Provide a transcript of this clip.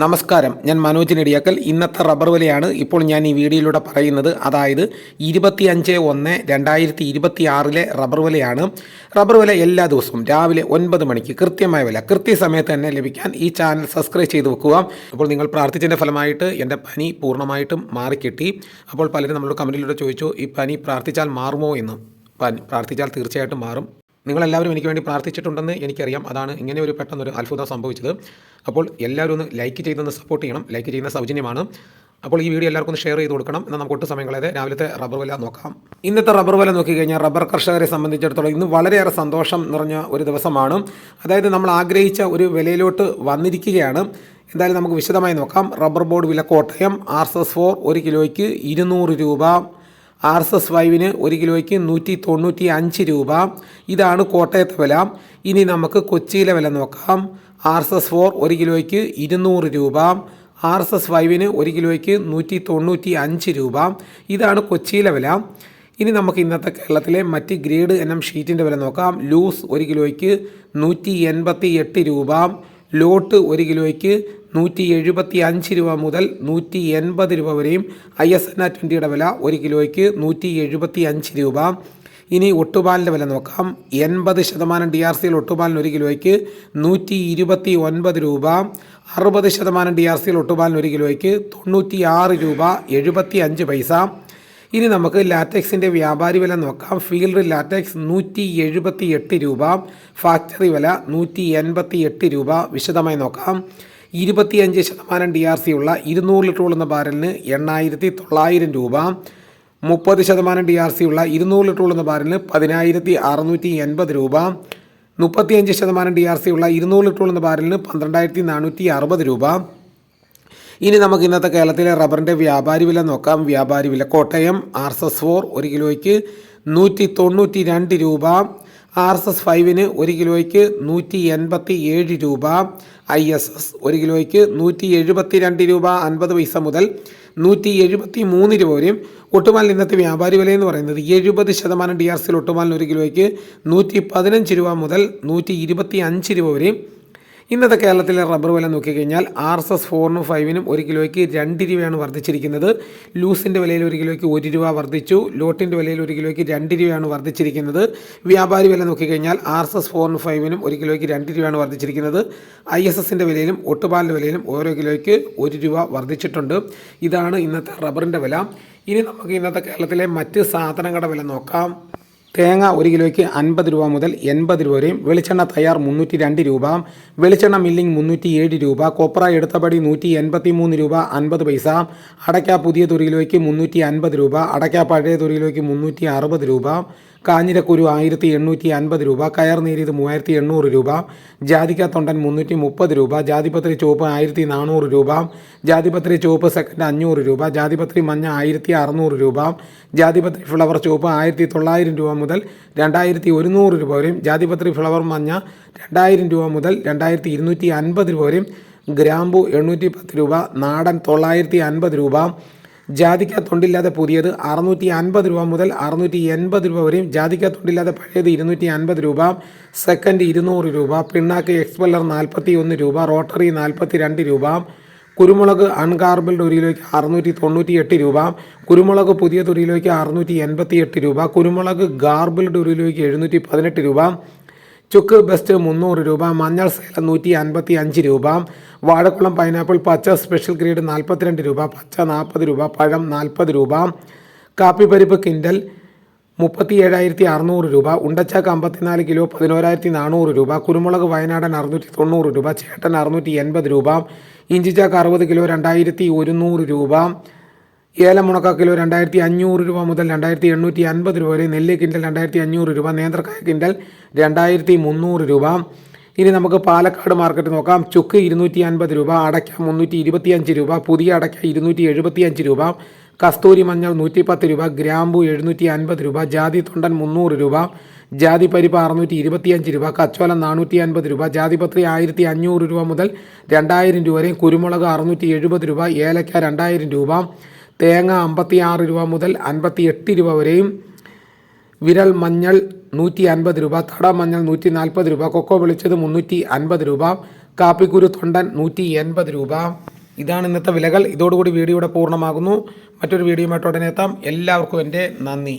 നമസ്കാരം. ഞാൻ മനോജ് നെടിയാക്കൽ. ഇന്നത്തെ റബ്ബർ വിലയാണ് ഇപ്പോൾ ഞാൻ ഈ വീഡിയോയിലൂടെ പറയുന്നത്. അതായത് ഇരുപത്തി അഞ്ച് ഒന്ന് രണ്ടായിരത്തി ഇരുപത്തി ആറിലെ റബ്ബർ വിലയാണ്. റബ്ബർ വില എല്ലാ ദിവസവും രാവിലെ ഒൻപത് മണിക്ക് കൃത്യമായ വില കൃത്യസമയത്ത് തന്നെ ലഭിക്കാൻ ഈ ചാനൽ സബ്സ്ക്രൈബ് ചെയ്ത് വെക്കുക. അപ്പോൾ നിങ്ങൾ പ്രാർത്ഥിച്ചതിന്റെ ഫലമായിട്ട് എന്റെ പനി പൂർണമായിട്ടും മാറിക്കിട്ടി. അപ്പോൾ പലരും നമ്മളോട് കമന്റിലൂടെ ചോദിച്ചു ഈ പനി പ്രാർത്ഥിച്ചാൽ മാറുമോ? എന്ന്. പ്രാർത്ഥിച്ചാൽ തീർച്ചയായിട്ടും മാറും. നിങ്ങളെല്ലാവരും എനിക്ക് വേണ്ടി പ്രാർത്ഥിച്ചിട്ടുണ്ടെന്ന് എനിക്കറിയാം. അതാണ് ഇങ്ങനെ ഒരു പെട്ടെന്നൊരു അത്ഭുതം സംഭവിച്ചത്. അപ്പോൾ എല്ലാവരും ഒന്ന് ലൈക്ക് ചെയ്തൊന്ന് സപ്പോർട്ട് ചെയ്യണം. ലൈക്ക് ചെയ്യുന്ന സൗജന്യമാണ്. അപ്പോൾ ഈ വീഡിയോ എല്ലാവർക്കും ഷെയർ ചെയ്ത് കൊടുക്കണം. എന്നാൽ നമുക്ക് ഒട്ടും സമയം രാവിലത്തെ റബ്ബർ വില നോക്കാം. ഇന്നത്തെ റബ്ബർ വില നോക്കിക്കഴിഞ്ഞാൽ റബ്ബർ കർഷകരെ സംബന്ധിച്ചിടത്തോളം ഇന്ന് വളരെയേറെ സന്തോഷം നിറഞ്ഞ ഒരു ദിവസമാണ്. അതായത് നമ്മൾ ആഗ്രഹിച്ച ഒരു വിലയിലോട്ട് വന്നിരിക്കുകയാണ്. എന്തായാലും നമുക്ക് വിശദമായി നോക്കാം. റബ്ബർ ബോർഡ് വില Kottayam R S S four ഒരു കിലോയ്ക്ക് ഇരുന്നൂറ് രൂപ. ആർ എസ് എസ് ഫൈവിന് ഒരു കിലോയ്ക്ക് നൂറ്റി തൊണ്ണൂറ്റി അഞ്ച് രൂപ. ഇതാണ് കോട്ടയത്തെ വില. ഇനി നമുക്ക് കൊച്ചിയിലെ വില നോക്കാം. ആർ എസ് എസ് ഫോർ ഒരു കിലോയ്ക്ക് ഇരുന്നൂറ് രൂപ. ആർ എസ് എസ് ഫൈവിന് ഒരു കിലോയ്ക്ക് നൂറ്റി തൊണ്ണൂറ്റി അഞ്ച് രൂപ. ഇതാണ് കൊച്ചിയിലെ വില. ഇനി നമുക്ക് ഇന്നത്തെ കേരളത്തിലെ മറ്റ് ഗ്രേഡ് എൻ എം ഷീറ്റിന്റെ വില നോക്കാം. ലൂസ് ഒരു കിലോയ്ക്ക് നൂറ്റി എൺപത്തി എട്ട് രൂപ. ലോട്ട് ഒരു കിലോയ്ക്ക് നൂറ്റി എഴുപത്തി അഞ്ച് രൂപ മുതൽ നൂറ്റി എൺപത് രൂപ വരെയും ഐ എസ് എൻ ആ ട്വന്റിയുടെ വില ഒരു കിലോയ്ക്ക് നൂറ്റി എഴുപത്തി അഞ്ച് രൂപ. ഇനി ഒട്ടുപാലിന്റെ വില നോക്കാം. എൺപത് ശതമാനം ഡി ആർ സിയിൽ ഒട്ടുപാലിന് ഒരു കിലോയ്ക്ക് നൂറ്റി ഇരുപത്തി ഒൻപത് രൂപ. അറുപത് ശതമാനം ഡി ആർ സിയിൽ ഒട്ടുപാലിന് ഒരു കിലോയ്ക്ക് തൊണ്ണൂറ്റി ആറ് രൂപ എഴുപത്തി അഞ്ച് പൈസ. ഇനി നമുക്ക് ലാറ്റക്സിന്റെ വ്യാപാരി വില നോക്കാം. ഫീൽഡ് ലാറ്റക്സ് നൂറ്റി എഴുപത്തി എട്ട് രൂപ ഫാക്ടറി വില നൂറ്റി എൺപത്തി എട്ട് രൂപ. വിശദമായി നോക്കാം. ഇരുപത്തിയഞ്ച് ശതമാനം ഡി ആർ സി ഉള്ള ഇരുന്നൂറ് ലിറ്റർ ഉള്ളുന്ന ബാരലിന് എണ്ണായിരത്തി തൊള്ളായിരം രൂപ. മുപ്പത് ശതമാനം ഡി ആർ സി ഉള്ള ഇരുന്നൂറ് ലിറ്റർ ഉള്ളുന്ന ബാരലിന് പതിനായിരത്തി അറുന്നൂറ്റി എൺപത് രൂപ. മുപ്പത്തിയഞ്ച് ശതമാനം ഡി ആർ സി ഉള്ള ഇരുന്നൂറ് ലിറ്റർ ഉള്ളുന്ന ബാരലിന് പന്ത്രണ്ടായിരത്തി നാനൂറ്റി അറുപത് രൂപ. ഇനി നമുക്ക് ഇന്നത്തെ കേരളത്തിലെ റബ്ബറിന്റെ വ്യാപാരി വില നോക്കാം. വ്യാപാരി വില Kottayam R S S four ഒരു കിലോയ്ക്ക് നൂറ്റി തൊണ്ണൂറ്റി രണ്ട് രൂപ. ആർ എസ് എസ് ഫൈവിന് ഒരു കിലോയ്ക്ക് നൂറ്റി എൺപത്തി ഏഴ് രൂപ. ഐ എസ് എസ് ഒരു കിലോയ്ക്ക് നൂറ്റി എഴുപത്തി രണ്ട് രൂപ അൻപത് പൈസ മുതൽ നൂറ്റി എഴുപത്തി മൂന്ന് രൂപ വരെയും. ഒട്ടുമാലിൽ ഇന്നത്തെ വ്യാപാരി വില എന്ന് പറയുന്നത് എഴുപത് ശതമാനം ഡി ആർ സിയിൽ ഒട്ടുമാലിന് ഒരു കിലോയ്ക്ക് നൂറ്റി പതിനഞ്ച് രൂപ മുതൽ നൂറ്റി ഇരുപത്തി അഞ്ച് രൂപ വരെയും. ഇന്നത്തെ കേരളത്തിലെ റബ്ബർ വില നോക്കിക്കഴിഞ്ഞാൽ ആർ എസ് എസ് ഫോറിനും ഫൈവിനും ഒരു കിലോയ്ക്ക് രണ്ട് രൂപയാണ് വർദ്ധിച്ചിരിക്കുന്നത്. ലൂസിന്റെ വിലയിൽ ഒരു കിലോയ്ക്ക് ഒരു രൂപ വർദ്ധിച്ചു. ലോട്ടിന്റെ വിലയിൽ ഒരു കിലോയ്ക്ക് രണ്ട് രൂപയാണ് വർദ്ധിച്ചിരിക്കുന്നത്. വ്യാപാരി വില നോക്കിക്കഴിഞ്ഞാൽ ആർ എസ് എസ് ഫോറിനും ഫൈവിനും ഒരു കിലോയ്ക്ക് രണ്ട് രൂപയാണ് വർദ്ധിച്ചിരിക്കുന്നത്. ഐ എസ് എസിന്റെ വിലയിലും ഒട്ടുപാലിന്റെ വിലയിലും ഓരോ കിലോയ്ക്ക് ഒരു രൂപ വർദ്ധിച്ചിട്ടുണ്ട്. ഇതാണ് ഇന്നത്തെ റബ്ബറിന്റെ വില. ഇനി നമുക്ക് ഇന്നത്തെ കേരളത്തിലെ മറ്റ് സാധനങ്ങളുടെ വില നോക്കാം. തേങ്ങ ഒരു കിലോയ്ക്ക് അൻപത് രൂപ മുതൽ എൺപത് രൂപ വരെയും വെളിച്ചെണ്ണ തയ്യാർ മുന്നൂറ്റി രണ്ട് രൂപ വെളിച്ചെണ്ണ മില്ലിംഗ് മുന്നൂറ്റി ഏഴ് രൂപ കൊപ്ര എടുത്തപടി നൂറ്റി എൺപത്തി മൂന്ന് രൂപ അൻപത് പൈസ അടയ്ക്ക പുതിയ തുരിയിലേക്ക് മുന്നൂറ്റി അൻപത് രൂപ അടയ്ക്ക പഴയ തുരിയിലേക്ക് മുന്നൂറ്റി അറുപത് രൂപ കാഞ്ഞിരക്കുരു ആയിരത്തി എണ്ണൂറ്റി അൻപത് രൂപ കയർ നീരിത് മൂവായിരത്തി എണ്ണൂറ് രൂപ ജാതിക്ക തൊണ്ടൻ മുന്നൂറ്റി മുപ്പത് രൂപ ജാതിപത്രി ചുവപ്പ് ആയിരത്തി നാനൂറ് രൂപ ജാതിപത്രി ചുവപ്പ് സെക്കൻഡ് അഞ്ഞൂറ് രൂപ ജാതിപത്രി മഞ്ഞ ആയിരത്തി അറുന്നൂറ് രൂപ ജാതിപത്രി ഫ്ലവർ ചുവപ്പ് ആയിരത്തി തൊള്ളായിരം രൂപ മുതൽ രണ്ടായിരത്തി ഒരുന്നൂറ് രൂപ വരെയും ജാതിപത്രി ഫ്ലവർ മഞ്ഞ രണ്ടായിരം രൂപ മുതൽ രണ്ടായിരത്തി ഇരുന്നൂറ്റി അൻപത് രൂപ വരെയും ഗ്രാമ്പു എണ്ണൂറ്റി പത്ത് രൂപ നാടൻ തൊള്ളായിരത്തി അൻപത് രൂപ ജാതിക്ക തൊണ്ടില്ലാതെ പുതിയത് അറുന്നൂറ്റി അൻപത് രൂപ മുതൽ അറുന്നൂറ്റി എൺപത് രൂപ വരെയും ജാതിക്ക തൊണ്ടില്ലാതെ പഴയത് ഇരുന്നൂറ്റി അൻപത് രൂപ സെക്കൻഡ് ഇരുന്നൂറ് രൂപ പിണ്ണാക്ക് എക്സ്പെല്ലർ നാൽപ്പത്തി ഒന്ന് രൂപ റോട്ടറി നാൽപ്പത്തി രണ്ട് രൂപ കുരുമുളക് അൺഗാർബിൾഡ് ഒരു കിലോയ്ക്ക് അറുന്നൂറ്റി തൊണ്ണൂറ്റി എട്ട് രൂപ കുരുമുളക് പുതിയത് ഒരു കിലോയ്ക്ക് അറുന്നൂറ്റി എൺപത്തി എട്ട് രൂപ കുരുമുളക് ഗാർബിൾഡ് ഒരു കിലോയ്ക്ക് എഴുന്നൂറ്റി പതിനെട്ട് രൂപ ചുക്ക് ബെസ്റ്റ് മുന്നൂറ് രൂപ മഞ്ഞൾ സേല നൂറ്റി അൻപത്തി അഞ്ച് രൂപ വാഴക്കുളം പൈനാപ്പിൾ പച്ച സ്പെഷ്യൽ ഗ്രേഡ് നാൽപ്പത്തിരണ്ട് രൂപ പച്ച നാൽപ്പത് രൂപ പഴം നാൽപ്പത് രൂപ കാപ്പിപ്പരിപ്പ് കിൻഡൽ മുപ്പത്തി ഏഴായിരത്തി അറുന്നൂറ് രൂപ ഉണ്ടച്ചാക്ക് അമ്പത്തിനാല് കിലോ പതിനോരായിരത്തി നാനൂറ് രൂപ കുരുമുളക് വയനാടൻ അറുന്നൂറ്റി തൊണ്ണൂറ് രൂപ ചേട്ടൻ അറുന്നൂറ്റി എൺപത് രൂപ ഇഞ്ചിച്ചാക്ക് അറുപത് കിലോ രണ്ടായിരത്തി ഒരുന്നൂറ് രൂപ ഏലം മുണക്ക രണ്ടായിരത്തി അഞ്ഞൂറ് രൂപ മുതൽ രണ്ടായിരത്തി എണ്ണൂറ്റി അൻപത് രൂപ വരെ നെല്ല് കിൻഡൽ രണ്ടായിരത്തി അഞ്ഞൂറ് രൂപ നേന്ത്രക്കായ കിൻഡൽ രണ്ടായിരത്തി മുന്നൂറ് രൂപ. ഇനി നമുക്ക് പാലക്കാട് മാർക്കറ്റ് നോക്കാം. ചുക്ക് ഇരുന്നൂറ്റി അൻപത് രൂപ അടയ്ക്ക മുന്നൂറ്റി ഇരുപത്തിയഞ്ച് രൂപ പുതിയ അടയ്ക്ക ഇരുന്നൂറ്റി എഴുപത്തിയഞ്ച് രൂപ കസ്തൂരി മഞ്ഞൾ നൂറ്റി പത്ത് രൂപ ഗ്രാമ്പു എഴുന്നൂറ്റി അൻപത് രൂപ ജാതി തൊണ്ടൻ മുന്നൂറ് രൂപ ജാതി പരിപ്പ് അറുന്നൂറ്റി ഇരുപത്തിയഞ്ച് രൂപ കച്ചോലം നാനൂറ്റി അൻപത് രൂപ ജാതിപത്രി ആയിരത്തി അഞ്ഞൂറ് രൂപ മുതൽ രണ്ടായിരം രൂപ വരെ കുരുമുളക് അറുന്നൂറ്റി എഴുപത് രൂപ ഏലക്ക രണ്ടായിരം രൂപ തേങ്ങ അമ്പത്തി ആറ് രൂപ മുതൽ അൻപത്തി എട്ട് രൂപ വരെയും വിരൽ മഞ്ഞൾ നൂറ്റി അൻപത് രൂപ തട മഞ്ഞൾ നൂറ്റി നാൽപ്പത് രൂപ കൊക്കോ വിളിച്ചത് മുന്നൂറ്റി അൻപത് രൂപ കാപ്പിക്കുരു തൊണ്ടൻ നൂറ്റി എൺപത് രൂപ. ഇതാണ് ഇന്നത്തെ വിലകൾ. ഇതോടുകൂടി വീഡിയോയുടെ പൂർണമാകുന്നു. മറ്റൊരു വീഡിയോയുമായിട്ട് ഉടനെ എത്താം. എല്ലാവർക്കും എന്റെ നന്ദി.